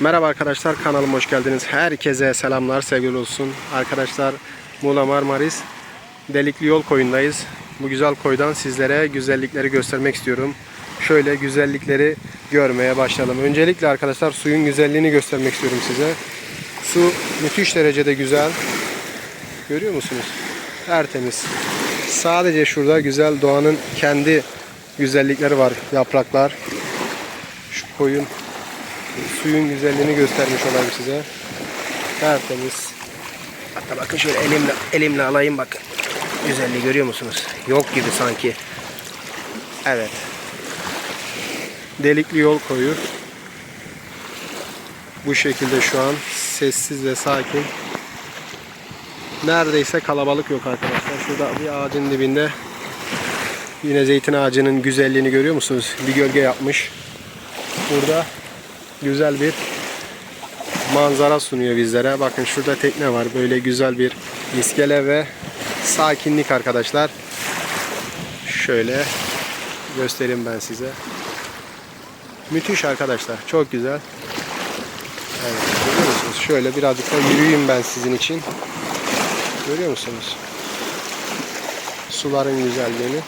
Merhaba arkadaşlar kanalıma hoş geldiniz. Herkese selamlar sevgili olsun. Arkadaşlar Muğla Marmaris Delikli Yol koyundayız. Bu güzel koydan sizlere güzellikleri göstermek istiyorum. Şöyle güzellikleri görmeye başlayalım. Öncelikle arkadaşlar suyun güzelliğini göstermek istiyorum size. Su müthiş derecede güzel. Görüyor musunuz? Tertemiz. Sadece şurada güzel doğanın kendi güzellikleri var. Yapraklar. Şu koyun suyun güzelliğini göstermiş olayım size. Tertemiz. Hatta bakın şöyle elimle elimle alayım bakın. Güzelliği görüyor musunuz? Yok gibi sanki. Evet. Delikli yol koyu. Bu şekilde şu an sessiz ve sakin. Neredeyse kalabalık yok arkadaşlar. Şurada bir ağacın dibinde yine zeytin ağacının güzelliğini görüyor musunuz? Bir gölge yapmış. Burada güzel bir manzara sunuyor bizlere. Bakın şurada tekne var. Böyle güzel bir iskele ve sakinlik arkadaşlar. Şöyle göstereyim ben size. Müthiş arkadaşlar. Çok güzel. Evet, görüyor musunuz? Şöyle birazcık da yürüyeyim ben sizin için. Görüyor musunuz? Suların güzelliğini.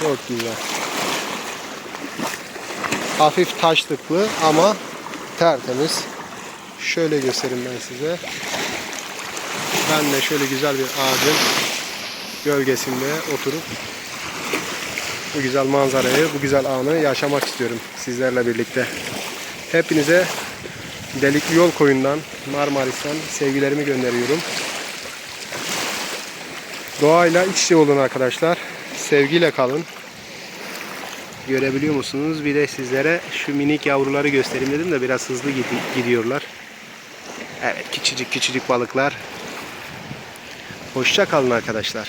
Çok güzel hafif taşlıklı ama tertemiz. Şöyle göstereyim ben size. Ben de şöyle güzel bir ağacın gölgesinde oturup bu güzel manzarayı, bu güzel anı yaşamak istiyorum sizlerle birlikte. Hepinize Delikli Yol Koyundan, Marmaris'ten sevgilerimi gönderiyorum. Doğayla iç içe olun arkadaşlar. Sevgiyle kalın. Görebiliyor musunuz? Bir de sizlere şu minik yavruları göstereyim dedim de biraz hızlı gidi- gidiyorlar. Evet küçücük küçücük balıklar. Hoşça kalın arkadaşlar.